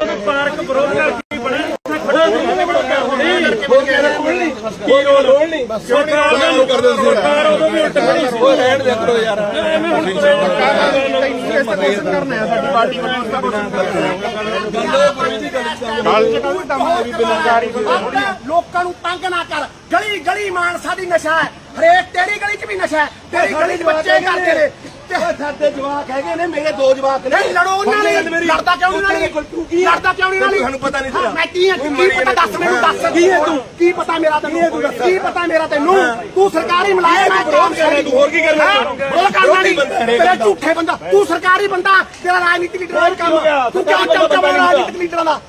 Park ਵਿਰੋਧ ਨਾਲ ਕੀ ਬਣਿਆ ਨਹੀਂ ਕੀ ਰੋਲ ਨਹੀਂ ਸਰਕਾਰ ਦਾ ਸਰਕਾਰ ਉਦੋਂ ਵੀ ਉੱਟ ਖੜੀ ਸੀ ਉਹ ਰਹਿਣ ਦੇ ਕਰੋ ਯਾਰ ਐਵੇਂ ਹੁਣ ਕਰਨਾ ਹੈ ਸਾਡੀ ਪਾਰਟੀ ਵੱਲੋਂ ਲੋਕਾਂ ਨੂੰ ਤੰਗ ਨਾ ਕਰ। ਗਲੀ ਗਲੀ ਮਾਨਸਾ ਦੀ ਨਸ਼ਾ ਹੈ। ਹਰੇਕ ਤੇਰੀ ਗਲੀ 'ਚ ਵੀ ਨਸ਼ਾ ਹੈ। ਤੇਰੀ ਗਲੀ 'ਚ ਬੱਚੇ ਕਰਦੇ ਨੇ। ਤੇ ਸਾਡੇ ਜਵਾਕ ਹੈਗੇ ਨੇ ਮੇਰੇ ਦੋ ਜਵਾਕ ਨੇ। ਨਹੀਂ ਲੜੋ ਉਹਨਾਂ ਨੇ। ਲੜਦਾ ਕਿਉਂ ਨਹੀਂ ਨਾਲ ਲੜਦਾ ਕਿਉਂ ਨਹੀਂ ਨਾਲ ਤੁਹਾਨੂੰ ਪਤਾ ਨਹੀਂ ਤੇਰਾ। ਮੈਂ ਕੀ ਹਾਂ? ਕੀ ਪਤਾ? ਦੱਸ ਮੈਨੂੰ ਦੱਸ। ਕੀ ਹੈ ਤੂੰ? ਕੀ ਪਤਾ ਮੇਰਾ ਤੈਨੂੰ ਕੀ ਪਤਾ ਮੇਰਾ ਤੈਨੂੰ? ਤੂੰ ਸਰਕਾਰੀ ਮੁਲਾਜ਼ਮ ਹੈ ਵਿਰੋਧ ਕਰ ਤੂੰ ਹੋਰ ਕੀ ਕਰਨਾ? ਉਹ ਕਰਨਾ ਨਹੀਂ। ਤੇਰਾ ਝੂਠੇ ਬੰਦਾ। ਤੂੰ ਸਰਕਾਰੀ ਬੰਦਾ ਤੇਰਾ ਰਾਜਨੀਤਿਕ ਲੀਡਰ ਦਾ ਕੰਮ। ਤੂੰ ਕਿਉਂ ਚਮਚਾ ਬਣਿਆ ਰਾਜਨੀਤਿਕ ਲੀਡਰ ਦਾ?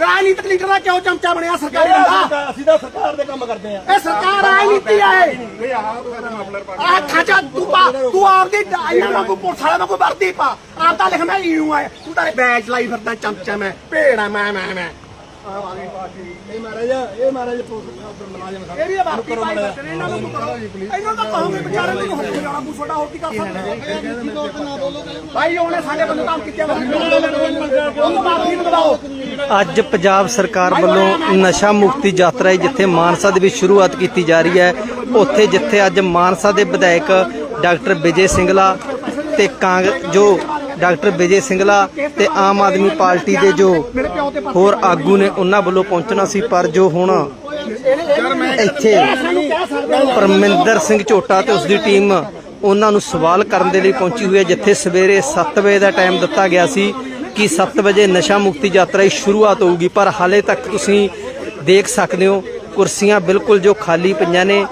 ਰਾਜਨੀਤਿਕ ਲੀਡਰ ਦਾ ਕਿਉਂ ਚਮਚਾ ਬਣਿਆ ਸਰਕਾਰੀ ਬੰਦਾ? ਅਸੀਂ ਤਾਂ ਸਰਕਾਰ ਦੇ ਕੰਮ ਕਰਦੇ ਆ ਇਹ ਸਰਕਾਰ ਰਾਜਨੀਤੀ ਆ ਖਾਚਾ ਤੂੰ ਤੂੰ ਆਪਦੀ ਇਹਨਾਂ ਵਾਂਗੂ ਪੁਲਿਸ ਵਾਲੇ ਵਾਂਗੂ ਵਰਦੀ ਪਾ। ਆਪ ਤਾਂ ਲਿਖ ਮੈਂ ਯੂ ਆ ਤੂੰ ਤਾਂ ਬੈਚ ਲਾਈ ਫਿਰਦਾ ਚਮਚਾ ਮੈਂ ਭੇੜਾ ਮੈਂ ਮੈਂ ਮੈਂ। ਇਹ ਮਹਾਰਾਜ ਇਹ ਮਹਾਰਾਜ ਮੁਲਾਜ਼ਮ ਸਾਹਿਬ ਇਹ ਵੀ ਵਰਦੀ ਪਾਈ ਫਿਰਦੇ ਨੇ, ਇਹਨਾਂ ਨੂੰ ਕਰੋ। ਇਹਨਾਂ ਨੂੰ ਤਾਂ ਕਹੋਗੇ ਵਿਚਾਰੇ ਨੂੰ ਹੱਥ ਜਾਣਾ ਬੂ ਛੋਟਾ ਹੋਰ ਕੀ ਕਰ ਸਕਦੇ ਭਾਈ ਉਹਨੇ ਸਾਡੇ ਬੰਦੇ ਤਾਂ ਕੀਤੇ ਉਹਨੂੰ ਮਾਫੀ ਮੰਗਵਾਓ ਅੱਜ ਪੰਜਾਬ ਸਰਕਾਰ ਵੱਲੋਂ ਨਸ਼ਾ ਮੁਕਤੀ ਯਾਤਰਾ ਜਿੱਥੇ ਮਾਨਸਾ ਦੇ ਵਿੱਚ ਸ਼ੁਰੂਆਤ ਕੀਤੀ ਜਾ ਰਹੀ ਹੈ। ਉੱਥੇ ਜਿੱਥੇ ਅੱਜ ਮਾਨਸਾ ਦੇ ਵਿਧਾਇਕ ਡਾਕਟਰ ਵਿਜੇ ਸਿੰਗਲਾ ਤੇ ਕਾਂਗ, ਜੋ ਡਾਕਟਰ ਵਿਜੇ ਸਿੰਗਲਾ ਤੇ ਆਮ ਆਦਮੀ ਪਾਰਟੀ ਦੇ ਜੋ ਹੋਰ ਆਗੂ ਨੇ ਉਹਨਾਂ ਵੱਲੋਂ ਪਹੁੰਚਣਾ ਸੀ, ਪਰ ਜੋ ਹੁਣ ਇੱਥੇ ਪਰਮਿੰਦਰ ਸਿੰਘ ਝੋਟਾ ਤੇ ਉਸ ਦੀ ਟੀਮ ਉਹਨਾਂ ਨੂੰ ਸਵਾਲ ਕਰਨ ਦੇ ਲਈ ਪਹੁੰਚੀ ਹੋਈ ਹੈ, ਜਿੱਥੇ ਸਵੇਰੇ 7 ਵਜੇ ਦਾ ਟਾਈਮ ਦਿੱਤਾ ਗਿਆ ਸੀ ਕਿ 7 ਵਜੇ ਨਸ਼ਾ ਮੁਕਤੀ ਯਾਤਰਾ ਦੀ ਸ਼ੁਰੂਆਤ ਹੋਊਗੀ, ਪਰ ਹਾਲੇ ਤੱਕ ਤੁਸੀਂ ਦੇਖ ਸਕਦੇ ਹੋ, ਕੁਰਸੀਆਂ ਬਿਲਕੁਲ ਜੋ ਖਾਲੀ ਪਈਆਂ ਨੇ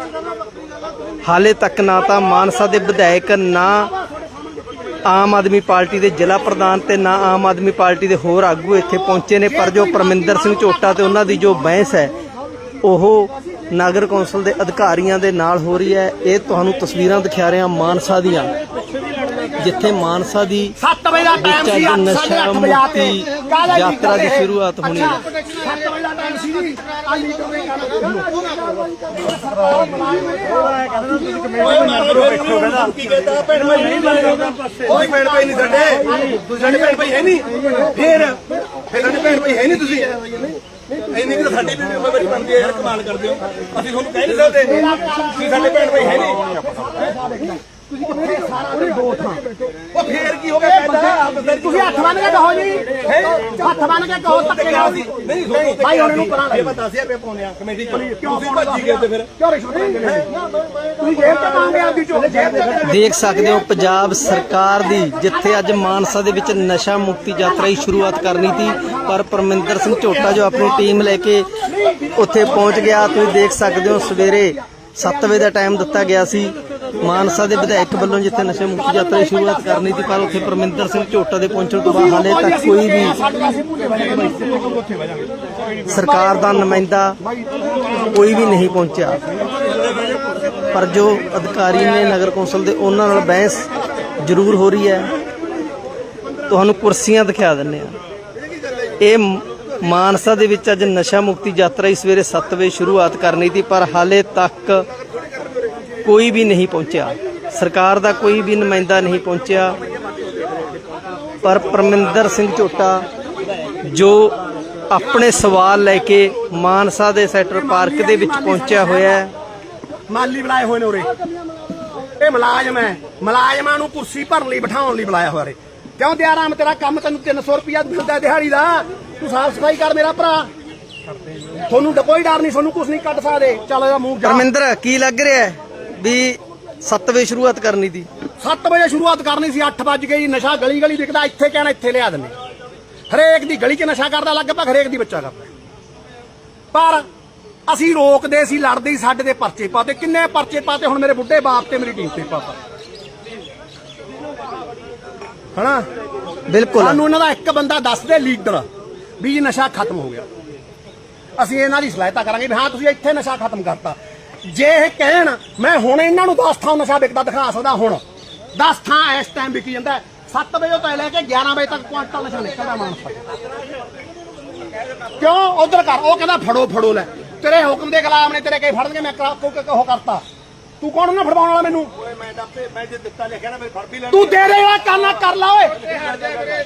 ਹਾਲੇ ਤੱਕ ਨਾ ਤਾਂ ਮਾਨਸਾ ਦੇ ਵਿਧਾਇਕ ਨਾ ਆਮ ਆਦਮੀ ਪਾਰਟੀ ਦੇ ਜ਼ਿਲ੍ਹਾ ਪ੍ਰਧਾਨ ਤੇ ਨਾ ਆਮ ਆਦਮੀ ਪਾਰਟੀ ਦੇ ਹੋਰ ਆਗੂ ਇੱਥੇ ਪਹੁੰਚੇ ਨੇ ਪਰ ਜੋ ਪਰਮਿੰਦਰ ਸਿੰਘ ਝੋਟਾ ਤੇ ਉਹਨਾਂ ਦੀ ਜੋ ਬਹਿਸ ਹੈ ਉਹ ਨਗਰ ਕੌਂਸਲ ਦੇ ਅਧਿਕਾਰੀਆਂ ਦੇ ਨਾਲ ਹੋ ਰਹੀ ਹੈ। ਇਹ ਤੁਹਾਨੂੰ ਤਸਵੀਰਾਂ ਦਿਖਾ ਰਿਹਾ ਮਾਨਸਾ ਦੀਆਂ ਜਿੱਥੇ ਮਾਨਸਾ ਦੀ 7 ਵਜੇ ਦਾ ਟਾਈਮ ਸੀ ਅੱਜ 8 ਨਸ਼ਾ ਵਜੇ ਮੁਕਤੀ ਯਾਤਰਾ ਦੀ ਸ਼ੁਰੂਆਤ ਹੋਣੀ ਹੈ। 7 ਵਜੇ ਦਾ ਟਾਈਮ ਸੀ ਜੀ ਆ ਲੀਡਰ ਨੇ ਕੀ ਕਹਿੰਦਾ ਭੈਣ ਭਾਈ ਨਹੀਂ ਸਾਡੇ। ਤੁਸੀਂ ਸਾਡੇ ਭੈਣ ਭਾਈ ਹੈ ਨਹੀਂ। ਫੇਰ ਫੇਰ ਸਾਡੇ ਭੈਣ ਭਾਈ ਹੈ ਨਹੀਂ ਤੁਸੀਂ। ਇੰਨੀ ਕਿ ਸਾਡੀ ਵੀ ਜ਼ਿੰਮੇਵਾਰੀ ਬਣਦੀ ਹੈ ਯਾਰ ਕਮਾਲ ਕਰਦੇ ਹੋ। ਅਸੀਂ ਤੁਹਾਨੂੰ ਕਹਿ ਨਹੀਂ ਸਕਦੇ ਤੁਸੀਂ ਸਾਡੇ ਭੈਣ ਭਾਈ ਹੈ ਨਹੀਂ। ਉਹ ਫੇਰ ਕੀ ਹੋ ਗਿਆ ਕਹਿੰਦਾ ਤੁਸੀਂ ਹੱਥ ਬੰਨ ਕੇ ਕਹੋ ਜੀ ਹੱਥ ਬੰਨ ਕੇ ਕਹੋ ਧੱਕੇ ਨਾਲ ਨਹੀਂ ਭਾਈ ਉਹਨਾਂ ਨੂੰ ਕਰਾਂ ਇਹ 10000 ਰੁਪਏ ਪਾਉਂਦੇ ਆ ਕਮੇਟੀ ਚ ਤੁਸੀਂ ਭੱਜੀ ਗਏ ਤੇ ਫਿਰ ਕਿਉਂ ਰਿਸ਼ਵਤ ਲੈਂਦੇ ਤੁਸੀਂ ਜੇਬ ਤੇ ਪਾਉਂਗੇ ਆਪਦੀ ਝੋਲੇ ਜੇਬ ਤੇ ਦੇਖ ਸਕਦੇ ਹੋ, ਪੰਜਾਬ ਸਰਕਾਰ ਦੀ ਜਿੱਥੇ ਅੱਜ ਮਾਨਸਾ ਦੇ ਵਿੱਚ ਨਸ਼ਾ ਮੁਕਤੀ ਯਾਤਰਾ ਦੀ ਸ਼ੁਰੂਆਤ ਕਰਨੀ ਸੀ, ਪਰ ਪਰਮਿੰਦਰ ਸਿੰਘ ਝੋਟਾ ਜੋ ਆਪਣੀ ਟੀਮ ਲੈ ਕੇ ਉੱਥੇ ਪਹੁੰਚ ਗਿਆ, ਤੁਸੀਂ ਦੇਖ ਸਕਦੇ ਹੋ, ਸਵੇਰੇ 7 ਵਜੇ ਦਾ ਟਾਈਮ ਦਿੱਤਾ ਗਿਆ ਸੀ। ਮਾਨਸਾ ਦੇ ਵਿਧਾਇਕ ਵੱਲੋਂ ਜਿੱਥੇ ਨਸ਼ਾ ਮੁਕਤੀ ਯਾਤਰਾ ਦੀ ਸ਼ੁਰੂਆਤ ਕਰਨੀ ਸੀ, ਪਰ ਉੱਥੇ ਪਰਮਿੰਦਰ ਸਿੰਘ ਝੋਟਾ ਦੇ ਪਹੁੰਚਣ ਤੋਂ ਬਾਅਦ ਹਾਲੇ ਤੱਕ ਕੋਈ ਵੀ ਸਰਕਾਰ ਦਾ ਨੁਮਾਇੰਦਾ ਕੋਈ ਵੀ ਨਹੀਂ ਪਹੁੰਚਿਆ। ਪਰ ਜੋ ਅਧਿਕਾਰੀ ਨੇ ਨਗਰ ਕੌਂਸਲ ਦੇ, ਉਹਨਾਂ ਨਾਲ ਬਹਿਸ ਜ਼ਰੂਰ ਹੋ ਰਹੀ ਹੈ। ਤੁਹਾਨੂੰ ਕੁਰਸੀਆਂ ਦਿਖਾ ਦਿੰਨੇ ਆ ਇਹ ਮਾਨਸਾ ਦੇ ਵਿੱਚ ਅੱਜ ਨਸ਼ਾ ਮੁਕਤੀ ਯਾਤਰਾ ਇਸ ਸਵੇਰੇ 7 ਵਜੇ ਸ਼ੁਰੂਆਤ ਕਰਨੀ ਸੀ, ਪਰ ਹਾਲੇ ਤੱਕ ਕੋਈ ਵੀ ਨਹੀਂ ਪਹੁੰਚਿਆ। ਸਰਕਾਰ ਦਾ ਕੋਈ ਵੀ ਨੁਮਾਇੰਦਾ ਨਹੀਂ ਪਹੁੰਚਿਆ। ਪਰ ਪਰਮਿੰਦਰ ਸਿੰਘ ਝੋਟਾ ਜੋ ਆਪਣੇ ਸਵਾਲ ਲੈ ਕੇ ਮਾਨਸਾ ਦੇ ਸੈਕਟਰ ਪਾਰਕ ਦੇ ਵਿੱਚ ਪਹੁੰਚਿਆ ਹੋਇਆ ਹੈ। ਮਾਲੀ ਬੁਲਾਏ ਹੋਏ ਨੇ ਉਰੇ। ਇਹ ਮੁਲਾਜ਼ਮ ਹੈ। ਮੁਲਾਜ਼ਮਾਂ ਨੂੰ ਕੁਰਸੀ ਭਰਨ ਲਈ ਬਿਠਾਉਣ ਲਈ ਬੁਲਾਇਆ ਹੋਇਆ ਰੇ ਕਿਉਂ ਦਿਆਰਾਮ ਤੇਰਾ ਕੰਮ ਤੈਨੂੰ 300 ਰੁਪਿਆ ਮਿਲਦਾ ਦਿਹਾੜੀ ਦਾ? ਤੂੰ ਸਾਫ਼ ਸਫ਼ਾਈ ਕਰ ਮੇਰਾ ਭਰਾ। ਤੁਹਾਨੂੰ ਕੋਈ ਡਰ ਨਹੀਂ ਤੁਹਾਨੂੰ ਕੁਝ ਨਹੀਂ ਕੱਢ ਸਕਦੇ। ਚੱਲ ਇਹਦਾ ਮੂੰਹ ਜਾ। ਪਰਮਿੰਦਰ ਕੀ ਲੱਗ ਰਿਹਾ ਹੈ? ਵੀ 7 ਵਜੇ ਸ਼ੁਰੂਆਤ ਕਰਨੀ ਸੀ। 7 ਵਜੇ ਸ਼ੁਰੂਆਤ ਕਰਨੀ ਸੀ 8 ਵਜ ਗਈ ਨਸ਼ਾ ਗਲੀ ਗਲੀ ਵਿਕਦਾ ਇੱਥੇ ਕਹਿਣਾ ਇੱਥੇ ਲਿਆ ਦਿੰਦੇ। ਹਰੇਕ ਦੀ ਗਲੀ 'ਚ ਨਸ਼ਾ ਕਰਦਾ ਲਗਭਗ ਹਰੇਕ ਦੀ ਬੱਚਾ ਕਰਦਾ। ਪਰ ਅਸੀਂ ਰੋਕਦੇ ਸੀ ਲੜਦੇ ਸੀ ਸਾਡੇ ਦੇ ਪਰਚੇ ਪਾਤੇ। ਕਿੰਨੇ ਪਰਚੇ ਪਾਤੇ ਹੁਣ ਮੇਰੇ ਬੁੱਢੇ ਬਾਪ ਤੇ ਮੇਰੀ ਟੀਮ ਤੇ ਪਾਤਾ। ਹਨਾ? ਬਿਲਕੁਲ। ਸਾਨੂੰ ਇਹਨਾਂ ਦਾ ਇੱਕ ਬੰਦਾ ਦੱਸ ਦੇ ਲੀਡਰ ਵੀ ਨਸ਼ਾ ਖਤਮ ਹੋ ਗਿਆ। ਅਸੀਂ ਇਹਨਾਂ ਦੀ ਸਲਾਹਤਾ ਕਰਾਂਗੇ ਵੀ ਹਾਂ ਤੁਸੀਂ ਇੱਥੇ ਨਸ਼ਾ ਖਤਮ ਕਰਤਾ। ਜੇ ਇਹ ਕਹਿਣ, ਮੈਂ ਹੁਣ ਇਹਨਾਂ ਨੂੰ 10 ਥਾਂ ਨਸ਼ਾ ਵਿਕਦਾ ਦਿਖਾ ਸਕਦਾ ਹੁਣ। 10 ਥਾਂ ਇਸ ਟਾਈਮ ਵਿਕੀ ਜਾਂਦਾ 7 ਵਜੇ ਤੋਂ ਲੈ ਕੇ 11 ਵਜੇ ਤੱਕ ਕੁਆਂਟਲ ਨਸ਼ਾ ਨਿਕਲਦਾ ਮਾਨਸਾ। ਕਿਉਂ? ਉਧਰ ਕਰ। ਉਹ ਕਹਿੰਦਾ, ਫੜੋ ਫੜੋ ਲੈ। ਤੇਰੇ ਹੁਕਮ ਦੇ ਗੁਲਾਮ ਨੇ, ਤੇਰੇ ਕਈ ਫੜਨਗੇ, ਮੈਂ ਕਰਾ ਕੋ ਕਰਤਾ। ਤੂੰ ਕੌਣ ਨਾ ਫੜਵਾਉਣ ਵਾਲਾ ਮੈਨੂੰ? ਓਏ ਮੈਂ ਤਾਂ ਆਪੇ- ਮੈਂ ਜੇ ਦਿੱਤਾ ਲਿਖਿਆ ਨਾ ਫਿਰ ਫੜ ਵੀ ਲੈਣਾ ਤੂੰ ਦੇ। ਦੇ ਜਿਹੜਾ ਕਰਨਾ ਕਰ ਲਾ ਓਏ।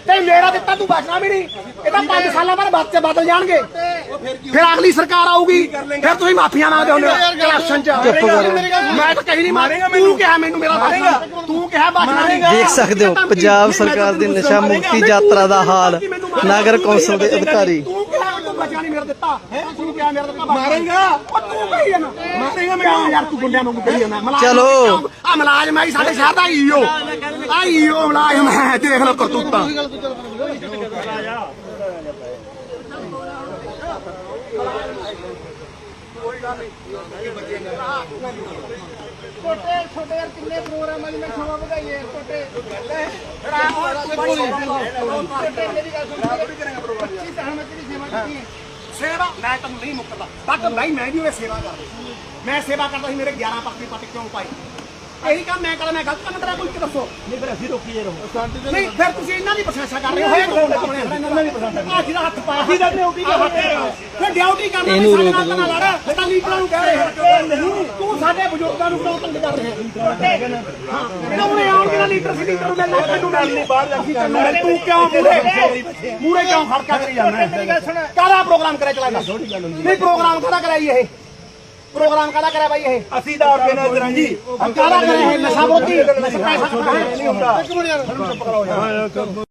ਤੇ ਮੇਰਾ ਦਿੱਤਾ ਤੂੰ ਬਚਣਾ ਵੀ ਨਹੀਂ। ਇਹ ਤਾਂ 5 ਸਾਲਾਂ ਬਾਅਦ ਬੱਚੇ ਬਦਲ ਜਾਣਗੇ। ਫਿਰ ਅਗਲੀ ਸਰਕਾਰ ਆਊਗੀ। ਫਿਰ ਤੁਸੀਂ ਮਾਫੀਆਂ ਮੰਗਦੇ ਹੁੰਦੇ ਹੋ ਕਰਪਸ਼ਨ ਚ। ਮੈਂ ਤਾਂ ਕਹੀ ਨਹੀਂ ਮਾਰੇਗਾ ਤੂੰ ਕਿਹਾ ਮੈਨੂੰ ਮੇਰਾ ਮਾਰੇਗਾ। ਤੂੰ ਕਿਹਾ ਬਚਣਾ ਨਹੀਂ। ਦੇਖ ਸਕਦੇ ਹੋ ਪੰਜਾਬ ਸਰਕਾਰ ਦੀ ਨਸ਼ਾ ਮੁਕਤੀ ਯਾਤਰਾ ਦਾ ਹਾਲ ਨਗਰ ਕੌਂਸਲ ਦੇ ਅਧਿਕਾਰੀ। ਤੂੰ ਬਚਣਾ ਨਹੀਂ ਮੇਰਾ ਦਿੱਤਾ। ਹੈ? ਤੂੰ ਕਿਹਾ ਮੇਰਾ ਦਿੱਤਾ ਮਾਰੇਗਾ। ਉਹ ਤੂੰ ਕਹੀ ਜਾਣਾ ਮਾਰੇਗਾ ਮੈਂ। ਯਾਰ ਤੂੰ ਗੁੰਡਿਆਂ ਨੂੰ ਕਹੀ ਜਾਣਾ ਚਲੋ। ਆ ਮਲਾਜ਼ਮ ਆਈ ਸਾਡੇ ਸ਼ਹਿਰ ਦਾ ਈਓ ਆ ਈਓ ਮਲਾਜ਼ਮ ਹੈ ਦੇਖ ਲਓ ਕਰਤੂਤਾਂ। ਛੋਟੇ ਛੋਟੇ ਯਾਰ ਕਿੰਨੇ ਪ੍ਰੋਗਰਾਮ ਵਾਲੀ ਮੈਂ ਸਮਾਂ ਵਧਾਈਏ ਛੋਟੇ। ਛੋਟੇ, ਮੇਰੀ ਗੱਲ ਸੁਣ ਕੀ ਸਹਿਮਤ ਦੀ ਸੇਵਾ ਕੀਤੀ ਹੈ। ਸੇਵਾ? ਮੈਂ ਤੁਹਾਨੂੰ ਨਹੀਂ ਮੁੱਕਦਾ ਬਟ ਨਹੀਂ, ਮੈਂ ਵੀ ਉਹ ਸੇਵਾ ਕਰਦਾ। ਮੈਂ ਸੇਵਾ ਕਰਦਾ ਸੀ, ਮੇਰੇ 11 ਪੱਕੀ ਪੱਟ ਕਿਉਂ ਪਾਈ ਇਹੀ ਕੰਮ ਮੈਂ ਕਰਦਾ ਮੈਂ ਗਲਤ ਕੰਮ ਕਰਾਂ ਕੋਈ ਦੱਸੋ। ਨਹੀਂ ਫਿਰ ਅਸੀਂ ਰੋਕੀਏ ਰਹੋ ਨਹੀਂ ਫਿਰ ਤੁਸੀਂ ਇਹਨਾਂ ਦੀ ਪ੍ਰਸ਼ੰਸਾ ਕਰ ਰਹੇ ਹੋ ਇਹ ਕੋਲ ਕੋਲ ਇਹਨਾਂ ਦੀ ਪ੍ਰਸ਼ੰਸਾ ਆ ਜਿਹਦਾ ਹੱਥ ਪਾਇਆ ਸੀ ਦਾ ਡਿਊਟੀ ਫਿਰ ਡਿਊਟੀ ਕਰਨਾ ਇਹਨੂੰ ਸਾਡੇ ਨਾਲ ਨਾ ਲੜ ਤਾਂ ਲੀਡਰਾਂ ਨੂੰ ਕਹਿ ਰਹੇ ਨਹੀਂ। ਤੂੰ ਸਾਡੇ ਬਜ਼ੁਰਗਾਂ ਨੂੰ ਕਿਉਂ ਤੰਗ ਕਰ ਰਿਹਾ ਹਾਂ? ਇਹਨਾਂ ਉਹਨੇ ਆਉਣ ਕਿਹੜਾ ਲੀਡਰ ਸੀ ਲੀਡਰ ਨੂੰ ਮਿਲਣਾ ਤੈਨੂੰ ਮਿਲ ਨਹੀਂ ਬਾਹਰ ਜਾ ਕੇ ਤੂੰ ਕਿਉਂ ਮੂਰੇ ਮੂਰੇ ਕਿਉਂ ਖੜਕਾ ਕਰੀ ਜਾਂਦਾ ਕਾਹਦਾ ਪ੍ਰੋਗਰਾਮ ਕਰਿਆ ਚਲਾਇਆ ਨਹੀਂ ਪ੍ਰੋਗਰਾਮ ਕਾਹਦਾ ਕਰਾਈ ਇਹ? ਪ੍ਰੋਗਰਾਮ ਕਾਹਦਾ ਕਰਿਆ ਬਾਈ ਇਹ? ਅਸੀਂ ਤਾਂ ਆਰਗੇਨਾਈਜ਼ਰ ਜੀ। ਕਾਹਦਾ ਕਰਿਆ ਇਹ? ਨਸ਼ਾ ਵਿਰੋਧੀ ਪੈਸਾ ਨਹੀਂ ਹੁੰਦਾ।